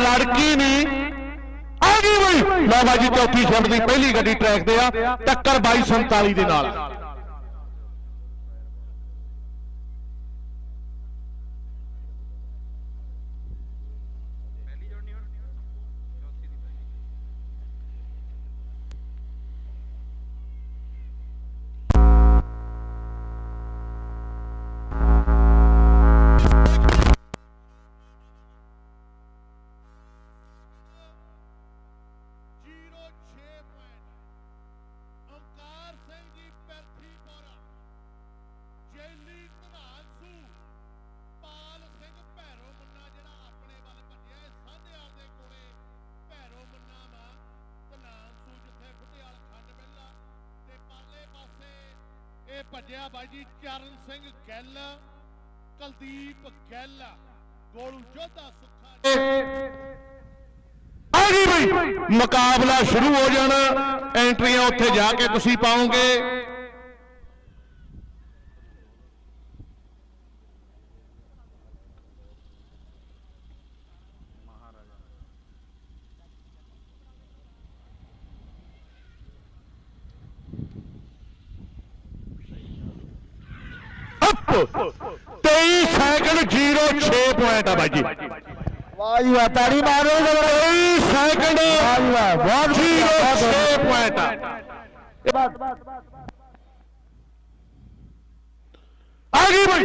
ਲੜਕੀ ਨਹੀਂ ਆ ਗਈ ਬਈ। ਲਓ ਬਾਜੀ ਚੌਥੀ ਛਿੰਡ ਦੀ ਪਹਿਲੀ ਗੱਡੀ ਟਰੈਕ ਤੇ ਆ, ਟੱਕਰ 2247 ਦੇ ਨਾਲ। ਭੱਜਿਆ ਬਾਈ ਜੀ ਚਰਨ ਸਿੰਘ ਗਿੱਲ, ਕੁਲਦੀਪ ਗਿੱਲ ਗੋਲੂ ਜੋਧਾ ਸੁੱਖਾ ਆ ਗਈ ਬਈ। ਮੁਕਾਬਲਾ ਸ਼ੁਰੂ ਹੋ ਜਾਣਾ। ਐਂਟਰੀਆਂ ਉੱਥੇ ਜਾ ਕੇ ਤੁਸੀਂ ਪਾਓਗੇ। ਅਪ 23 ਸੈਕਿੰਡ 06 ਪੁਆਇੰਟ ਆ ਬਾਈ ਜੀ। ਵਾਹ ਜੀ ਵਾਹ ਤਾੜੀ ਮਾਰੋ ਜਰਾ 23 ਸੈਕਿੰਡ ਵਾਹ ਜੀ ਵਾਹ ਬਹੁਤ ਜੀ ਬਹੁਤ 6 ਪੁਆਇੰਟ ਆ ਗਈ ਬਈ।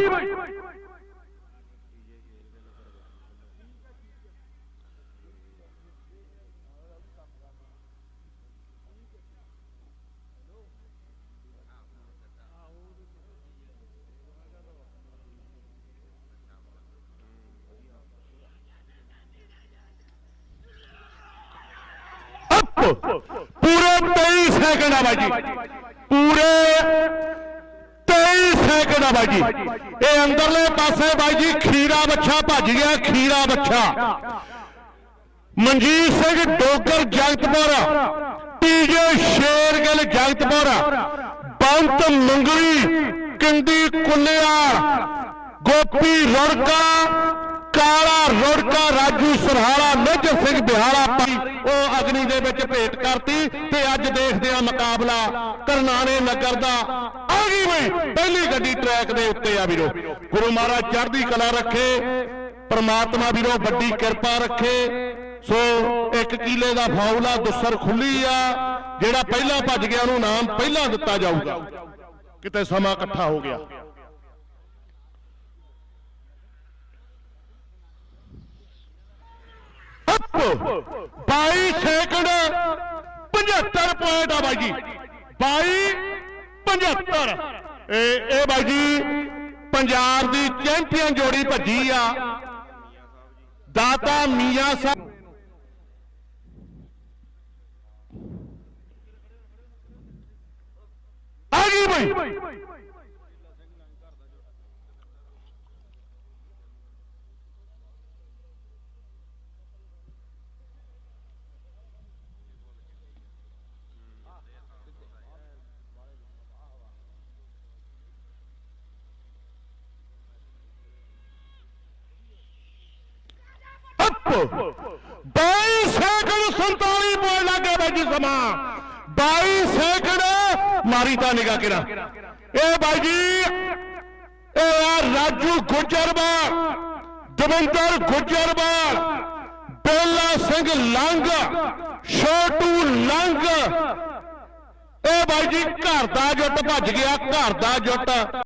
ਪੂਰੇ 23 ਸੈਕਿੰਡ ਆ ਬਾਈ ਜੀ ਪੂਰੇ 23 ਸੈਕਿੰਡ ਆ ਬਾਈ ਜੀ ਇਹ ਅੰਦਰਲੇ ਪਾਸੇ ਬਾਈ ਜੀ ਖੀਰਾ ਬੱਚਾ ਭੱਜ ਗਿਆ, ਖੀਰਾ ਬੱਚਾ ਮਨਜੀਤ ਸਿੰਘ ਡੋਗਰ, ਜਗਤਪੁਰ। ਟੀਜੇ ਸ਼ੇਰਗਿੱਲ, ਜਗਤਪੁਰ। ਬੰਤ ਮੰਗਲੀ, ਕਿੰਦੀ ਕੁੱਲਿਆ ਗੋਪੀ ਰੜਕਾ, ਕਾਲਾ ਰੁੜਕਾ ਰਾਜੂ ਸਰਹਾਲਾ, ਮੇਜਰ ਸਿੰਘ ਬਿਹਾਰਾ ਪਾਈ, ਉਹ ਅਗਨੀ ਦੇ ਵਿੱਚ ਭੇਟ ਕਰਤੀ ਤੇ ਅੱਜ ਦੇਖਦੇ ਆ ਮੁਕਾਬਲਾ ਕਰਨਾਣੇ ਨਗਰ ਦਾ। ਆ ਗਈ ਬਈ, ਪਹਿਲੀ ਗੱਡੀ ਟਰੈਕ ਦੇ ਉੱਤੇ ਆ ਵੀਰੋ। ਗੁਰੂ ਮਹਾਰਾਜ ਚੜ੍ਹਦੀ ਕਲਾ ਰੱਖੇ, ਪਰਮਾਤਮਾ ਵੀਰੋ ਵੱਡੀ ਕਿਰਪਾ ਰੱਖੇ। ਸੋ ਇੱਕ ਕਿਲੇ ਦਾ ਫਾਉਲਾ ਦੁਸਰ ਖੁੱਲੀ ਆ, ਜਿਹੜਾ ਪਹਿਲਾਂ ਭੱਜ ਗਿਆ ਉਹਨੂੰ ਨਾਮ ਪਹਿਲਾਂ ਦਿੱਤਾ ਜਾਊਗਾ। ਕਿਤੇ ਸਮਾਂ ਇਕੱਠਾ ਹੋ ਗਿਆ। 22 ਸੈਕਿੰਡ 75 ਪੁਆਇੰਟ ਆ ਬਾਈ ਜੀ। 22 75 ਇਹ ਇਹ ਬਾਈ ਜੀ, ਪੰਜਾਬ ਦੀ ਚੈਂਪੀਅਨ ਜੋੜੀ ਭੱਜੀ ਆ। ਦਾਤਾ ਮੀਆਂ ਸਾਹਿਬ ਆ ਗਈ ਬਈ। 22 ਸੈਕਿੰਡ 47 ਪੁਆਇੰਟ ਲੱਗੇ ਬਾਈ ਜੀ ਸਮਾਂ। 22 ਸੈਕਿੰਡ ਮਾਰੀ ਤਾਂ ਨਿਗਾ ਕਿਰਾ ਇਹ ਬਾਈ ਜੀ, ਇਹ ਆ ਰਾਜੂ ਗੁੱਜਰਵਾਲ, ਦਵਿੰਦਰ ਗੁੱਜਰਵਾਲ, ਬੇਲਾ ਸਿੰਘ ਲੰਗ, ਛੋਟੂ ਲੰਗ। ਇਹ ਬਾਈ ਜੀ ਘਰ ਦਾ ਜੁੱਟ ਭੱਜ ਗਿਆ, ਘਰ ਦਾ ਜੁੱਟ।